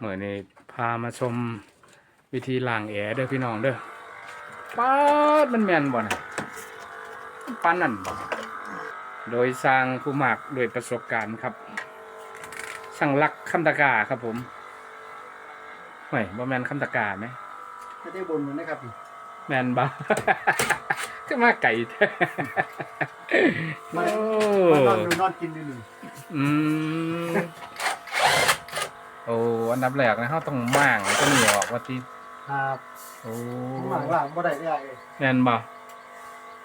เมื่อนี้พามาชมวิธีล้างแอร์เด้อพี่น้องเด้อป๊าดมันแม่นบ่นะมันปานนั่นบ่โดยสร้างผู้มากด้วยประสบการณ์ครับช่างลักคำตะกาครับผมเฮ้ยบ่แม่นคำตะกาไหมไม่ได้บนมันนะครับแม่นบ่ก็มาไก่แท้มาโอ้มานอนดูนอนกินดูหนึ่งอืม โอ้อันดับแรกนะเขาต้องม่างก็เหนียวออกว่าที่ครับโอ้ข้างหลังล่างบ่ได้ได้เลยแม่นบ่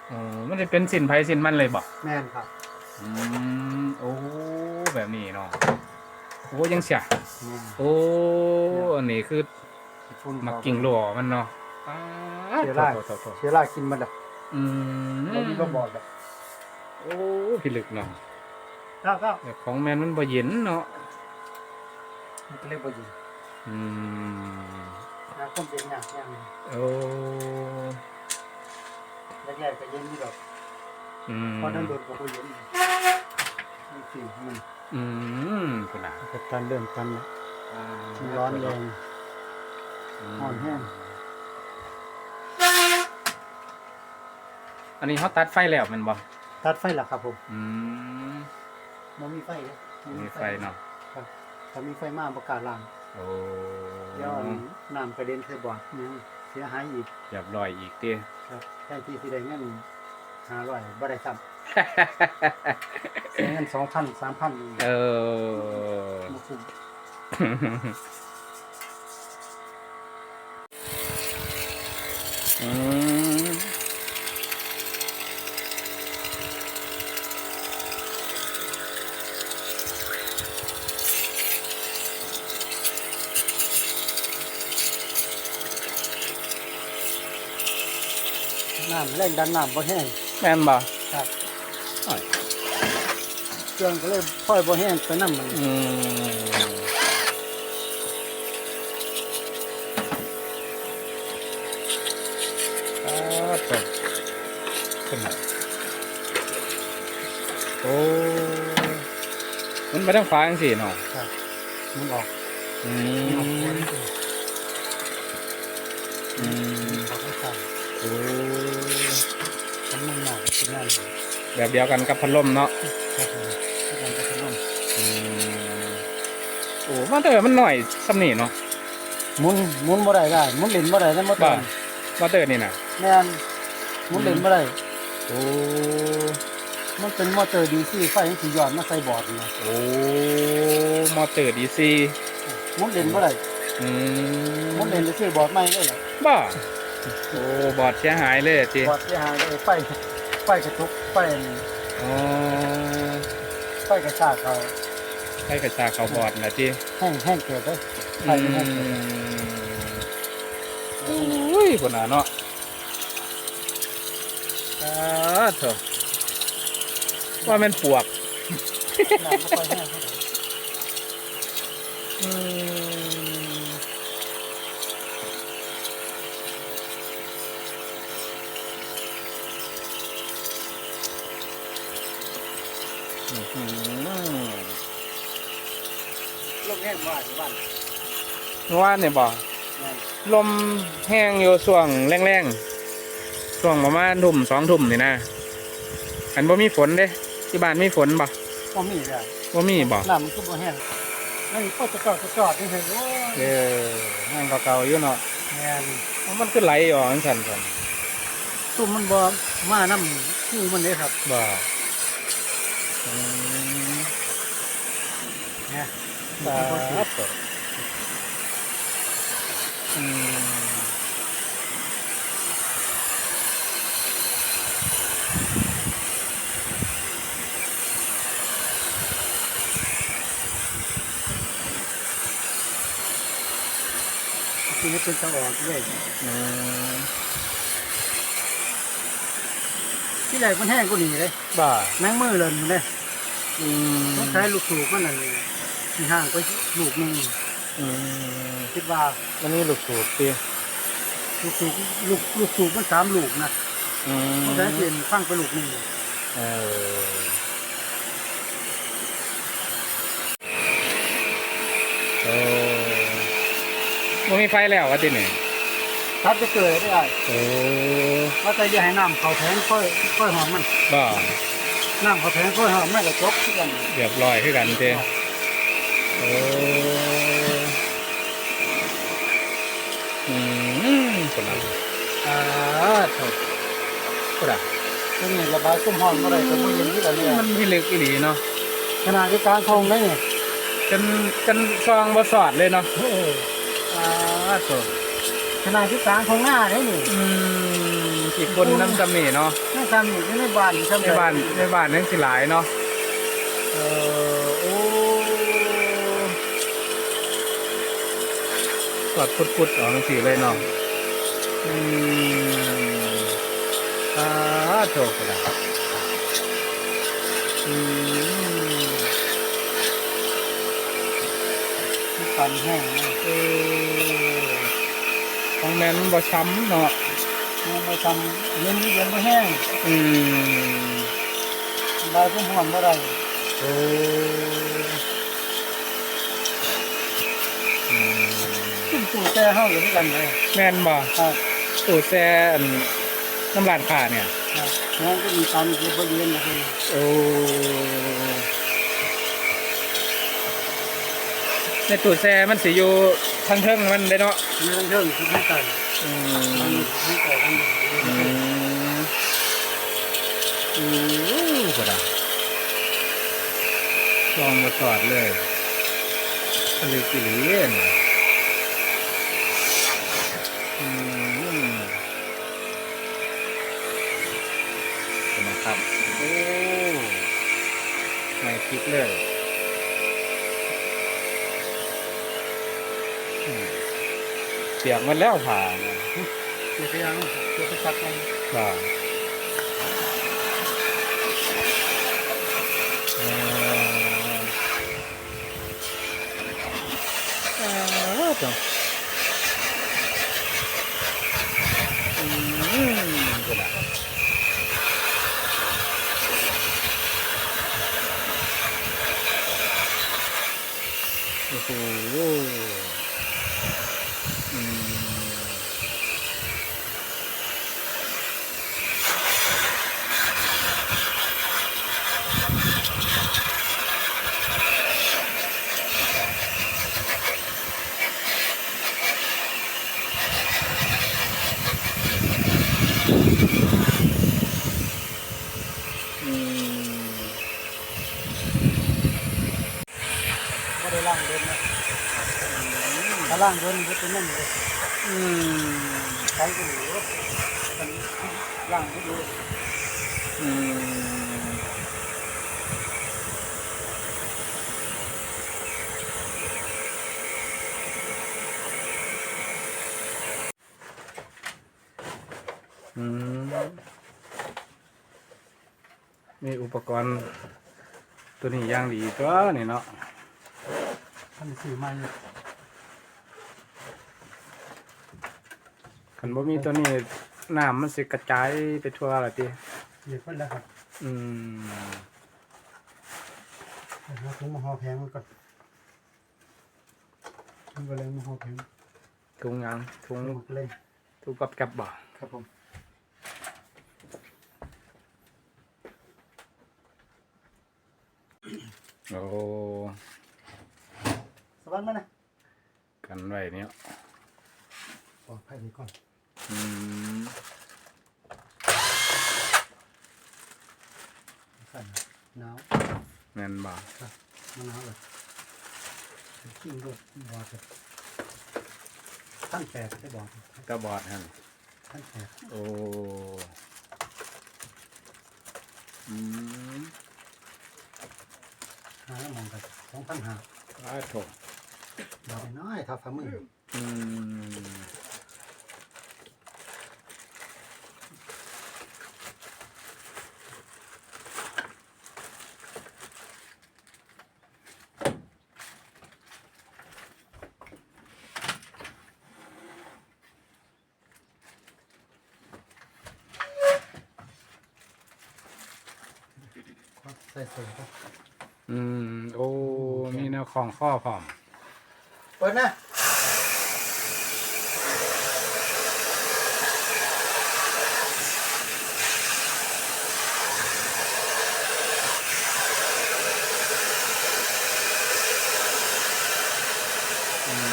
โอ้มันจะเป็นสินไผสินมันเลยบ่แม่นครับอืมโอ้แบบนี้เนาะโอ้ยังเสียแม่นโอ้อันนี้คือฝุ่นมักกิ่งหล่อมันเนาะป๊าดเชื้อราโถ่โถ่โถ่เชื้อรากินมันละอืมเรามีก็บอกแบบโอ้พิลึกเนาะครับครับ แต่ของแมนมันบ่เย็นเนาะ มันก็เรียกว่าอยู่อืมน้ำต้มเป็นอย่างอย่างนี้โอ้แรกๆก็เย็นนี่ดอกอืมพอนั่นโดนก็บ่เย็นนี่สิมันอืมคุณอาก็การเริ่มกันแล้วมันร้อนแรงอ่อนแห้งอันนี้เขาตัดไฟแล้วแมันบ่ตัดไฟล่ะครับผมอืมมันมีไฟเลยบ่มีไฟเนาะครับ ถ้ามีไฟมาประกาศล่างโอ้ย้อนน้ำกระเด็นใส่บ่อนี่เสียหายอีกเรียบร้อยอีกติครับแทนที่สิได้เงินห้าร้อยบ่ได้ซ้ำเสียเงินสองพันสามพันนี่เออบ่คุ้มอืม แรงดันน้ำบ่แห้งแม่นบ่ครับอ้อยเครื่องก็เลยค่อยบ่แห้งไปน้ำมันอืมอ่าตกขึ้นมาโอ้มันไปทางฟ้าจังสิเนาะครับมันออกอืมันออกหัวมนี่คืออืม ออกข้างซ้าย โอ้ มันมันหนาเป็นนั่น แบบเดียวกันกับพัดลมเนาะครับผมที่กันก็เป็นลมอืมโอ้มาเตอร์มันหน่อยสำนี่เนาะหมุนหมุนบ่ได้ได้หมุนเล่นบ่ได้ได้บ่ต้บ้าองมาเตอร์นี่นะแม่นหมุนเล่นบ่ได้โอ้มันเป็นมอเตอร์ดีซีไฟมันสิย้อนมาใส่บอร์ดนะโอ้มอเตอร์ดีซีหมุนเล่นบ่ได้อืมหมุนเล่นจะซื้อบอร์ดใหม่เลยล่ะบ้าโอ้บอดเสียหายเลยจีบอร์ดที่หาได้ไฟไฟกระตุก ไฟนี่อ๋อไฟกระชากเขาให้กระชากเขาบอดนะจีแห้งแห้งเกิดได้ไฟอืแห้งเกิดมโอ้ยคนน่ะเนาะอ่าเถอะว่ามันปวกน้ำบ่ค่อยแห้งเท่าไหร่อืมอื้อหือ ลมแห้งบ้านบ้าน เมื่อ วานเนี่ยบอกแม่นลมแห้งอยู่ช่วงแรงๆช่วงประมาณทุ่มสองทุ่มนี่นะอันบ่มีฝนเด้ที่บ้านมีฝนบ่บ่มีแล้วบ่มีบ่น้ำมันก็บ่แห้งนั่นก็จะจอดจะจอดนี่เห็นโอ้เอยอแห้งเก่าๆอยู่เนาะแม่นเอามันคือไหลออกจังซั่นซั่นซุ่มมันบ่มาน้ำคู่มันเลยครับบ่อืมเนี่ย บา มันก็สิ ดอืม ทีนี้เป็นตะออกเลยอืมที่แรกมันแห้งกว่านี้เลยบ่าแมงมือเลยมันเลยอืมต้องใช้ลูกสูบมันนั่นที่ห่างไปลูกหนึง อืมคิดว่ามันมีลูกสูบติลูกสูบลูกลูกสูบมันสามลูกนะอืมเพราะฉะนั้นเปลี่ยนฟังไปลูกหนึ่งเออโอ้บ่มีไฟแล้ววะติเนี่ยทัดจะเกิดได้ไอ้โอ้ว่าแต่อย่าให้น้ำเขาแทงค่อยค่อยหอมมันบ่น้ำเขาแทงค่อยหอมไม่กระจกที่กันเรียบร้อยคือกันเจ้โอ้อื ก็ได้ตัวนี้ระบายกุ้มหอมอะไรก็ไม่ยินที่กันเนี่ยมันพิลึกอีหลีเนาะขนาดที่กลางคงได้เนี่ยจนจนซองบ่สอดเลยเนาะเอออ่าโตขนาดที่กลางคงหน้าได้นี่อืมกี่คนน้ำจำนี่เนาะไม่ทำอยู่ที่ในบ้านอยู่ทำในบ้านในบ้านนั่งสิหลายเนาะเออโอ้สอดพุดๆออกจังซี่เลยเนาะอืม อ่าโตก็ได้อืมที่ตันแห้งนะเออของแม่นบ่ช้ำเนาะมันไปทำเย็นเย็นไม่แห้งอืมลายกุ้มหอมอะไรโอ้อืมขึ้นตู้แช่ห้าอยู่ด้วยกันเลยแม่นบ่ครับตู้แช่อัน น้ำร้านค้าเนี่ยครับน้องก็มีตันคือบริเวณนะคุณโอ้ในตู้แช่มันสิอยู่ทางเทิงมันได้เนาะมีเรื่องเรื่องที่ไม่ไก่อืมันมไม่ไก่มันอืมอือก็ได้ลองมาสอดเลยผลึกอีหลีเนี่ยอืมนะครับ โอ้ ไม่คิดเลยอืมเปียกหมันแล้วผ่าเนี่ยเกี่ยวกับยังเกี่ยวกับสัตว์มันก็เอ่อเอ่อจ้ะอืมก็ได้โอ้โหอืม อืม ไม่ได้ล่างเดินนะ ถ้าล่างเดินมันจะนั่นเลยอืมใช้กันอยู่มันล่างก็ดูอืมอืมมีอุปกรณ์ตัวนี้อย่างดีตัวนี่เนาะท่านสื่อมาอยู่ คันบ่มีตัวนี้น้ำมันสิกระจายไปทั่วละติเหยียบไปแล้วครับอืมเดี๋ยวเราถึงมาห่อแพงมันก่อนมันก็เลยมาห่อแพงถุงหยังถุงมันก็เลยถุงกับกับบ่ครับผมโอ้สวัสดีนะกันไว้เนี่ยปลอดภัยดีก่อน อืมใส่หนาวแม่นบ่ครับมันหนาวเลยขี้รถบอกเลยท่านแปดได้บอกกระบอดหั่นท่านแปดโอ้อืมหาแล้วมองกันสองพันห้าอ้าโถบอกน้อยๆเท่าฝ่ามืออืม ใส่สื้อครับอืม โอ้ มีแนวของข้อผอม เปิดนะอืม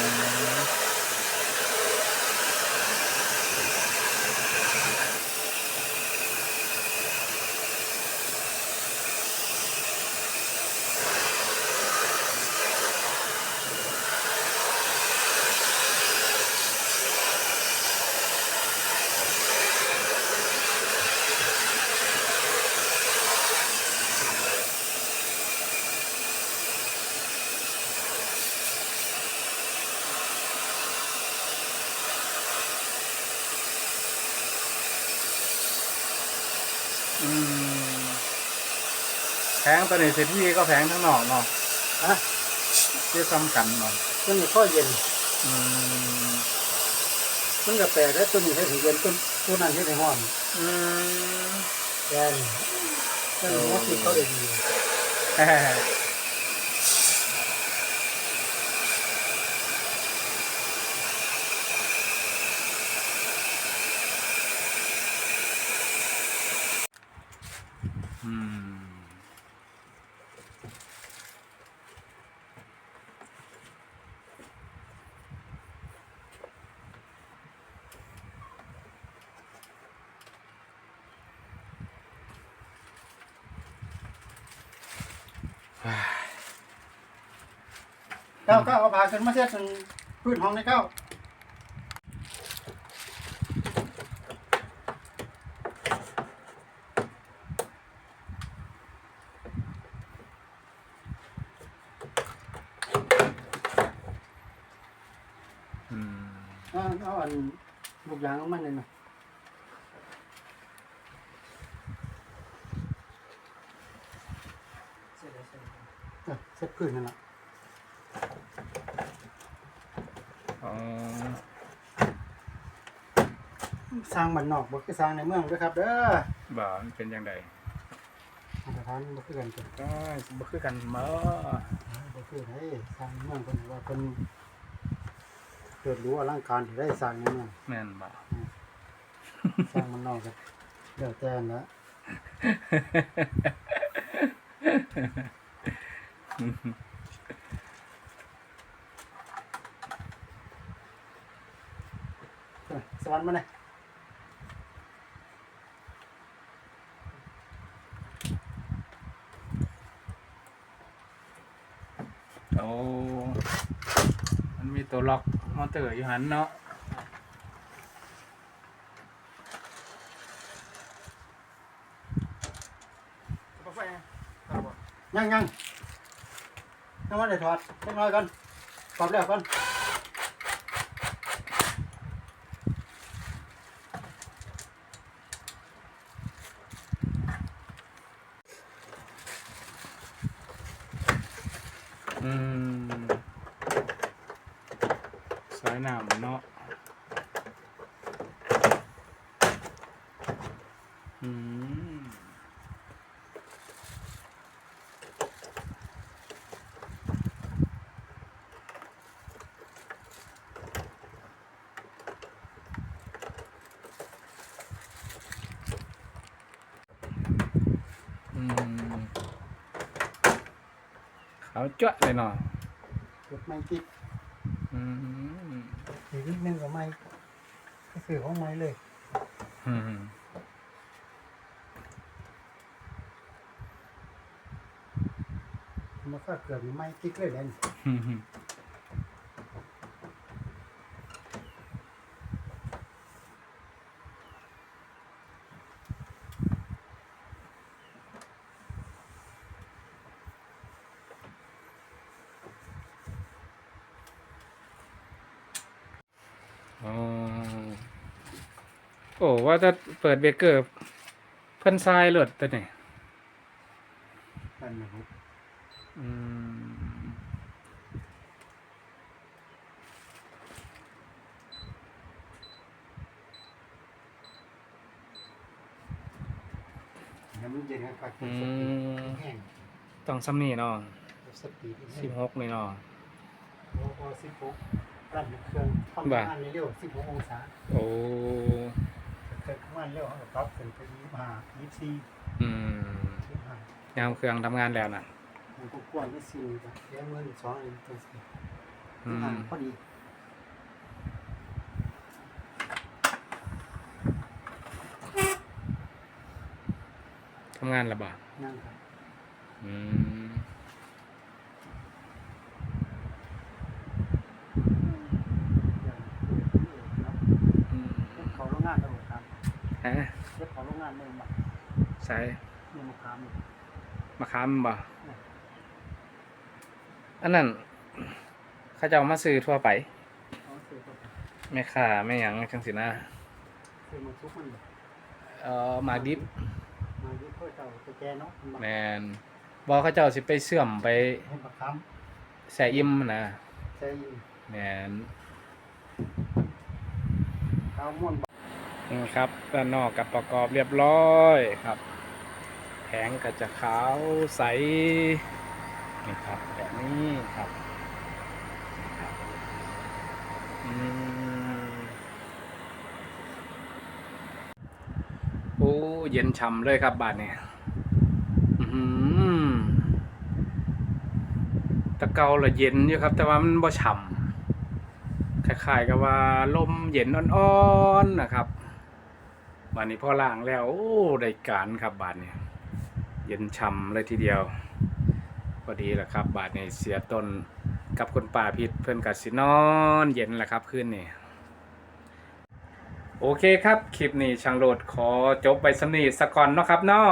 แผงตัวนี้สิที่ก็แผงทั้งนอกเนาะฮะที่ซ้ำกันเนาะตัวนี้ข้อเย็นอืมมันก็แปลกได้ตัวนี้ให้ถึงเย็นตัวตัวนั้นให้ในห้องอืมแกนนั่นว่าติดเขาได้ดี ก้าเก้าเอาพาขึ้นมาเสียจนพื้นห้องในเก้าอืมเอาเอาอันลูกยางของมันเลยนะเออเซ็ตพื้นนั่นแหละ สร้างบ้านนอกบ่คือสร้างในเมืองเด้วยครับ เด้อบ่มันเป็นยังไงมาตรฐานบ่คือกันจ้ะก็บ่คือกันมาบ่คือให้สร้างในเมืองเพิ่นว่าเพิ่นเกิดรู้อลังการที่ได้สร้างในเมืองแม่นบ่สร้างมันนอกก็เดี๋ยวแต่นละเออสวรรค์มาเลย โอ้มันมีตัวล็อกมอเตอร์อยู่หันเนาะยังยังยังว่าได้ถอดเล็กน้อยก่อนตอบแล้วก่อน สายน้ำเนาะอืมเขาวจ้ะเลยเนาะกดไม่ติด นิดนึงก็ไม่ก็คือของไม้เลย อืมมันก็เกือบไม่ติดเลยเลยอืม โอ้ว่าจะเปิดเบเกอร์ เพิ่นทรายเลือดตัวนี่นั่นนะครับอืมน้ำมันเย็นครับอืมแห้งต้องซ้ำนี่เนาะสปีดสิบหกนี่เนาะ โอ้โหสิบหกรันเครื่องทำบ่างานเร็วสิบหกองศาโอ้ เครื่องทำงานเร็วเขาก็ปรับเป็นเป็นยี่สิบห้ายี่สิบสี่อืมยี่สิบห้ายามเครื่องทำงานแล้วน่ะ มันก็กว้างยี่สิบสี่จ้ะแค่เงินสองเองตัวสิอืห่างมพอดีทำงานระบาดนั่งครับ อืม อืม เก็บของโรงงานได้หมดครับ ฮะเก็บของโรงงานได้หมดใส่นี่มะขามนี่มะขามบ่อันนั้นเขาจะเอามาซื้อทั่วไปเอาซื้อตัวไปแม่ค้าแม่หยังจังสินะซื้อมาซุกมันเลยเอ่อหมากดิบมาดเขาเจ้าตัวแกเนาะมันแมนบอกเขาเจ้าสิไปเสื่อมไปให้บักคแส่อิ่มนะำใส่แมน ข้าวม่วน นี่ครับด้านนอกกับประกอบเรียบร้อยครับ แผงก็จะขาวใสนี่ครับแบบนี้ครับอืมโอ้เย็นฉ่ำเลยครับบาทเนี่ยอื้อหือตะเกาละเย็นอยู่ครับ แต่ว่ามันบ่ฉ่ำคล้ายๆกับว่าลมเย็นอ่อนๆนะครับ วันนี้พอล้างแล้วโอ้ได้การครับบาทเนี่ยเย็นฉ่ำเลยทีเดียวพอดีแหละครับ บาทนี้เสียต้นกับคนป่าพิษเพื่อนกับสินอนเย็นแหละครับคืนนี้โอเคครับ คลิปนี้ช่างโหลดขอจบไปสำนีสก่อนเนาะครับเนาะ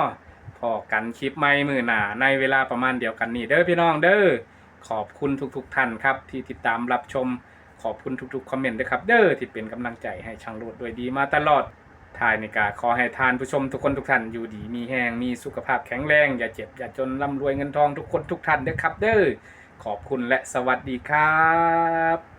พอกันคลิปไม่มือหนาในเวลาประมาณเดียวกันนี่เด้อพี่น้องเด้อขอบคุณทุกๆท่านครับ ที่ติดตามรับชมขอบคุณทุกๆคอมเมนต์ด้วยครับ เด้อที่เป็นกำลังใจให้ช่างโหลดด้วยดีมาตลอด ทายในกาขอให้ทานผู้ชมทุกคนทุกท่านอยู่ดีมีแห้งมีสุขภาพแข็งแรง อย่าเจ็บอย่าจนร่ำรวยเงินทองทุกคนทุกท่านเด้อครับเด้อขอบคุณและสวัสดีครับ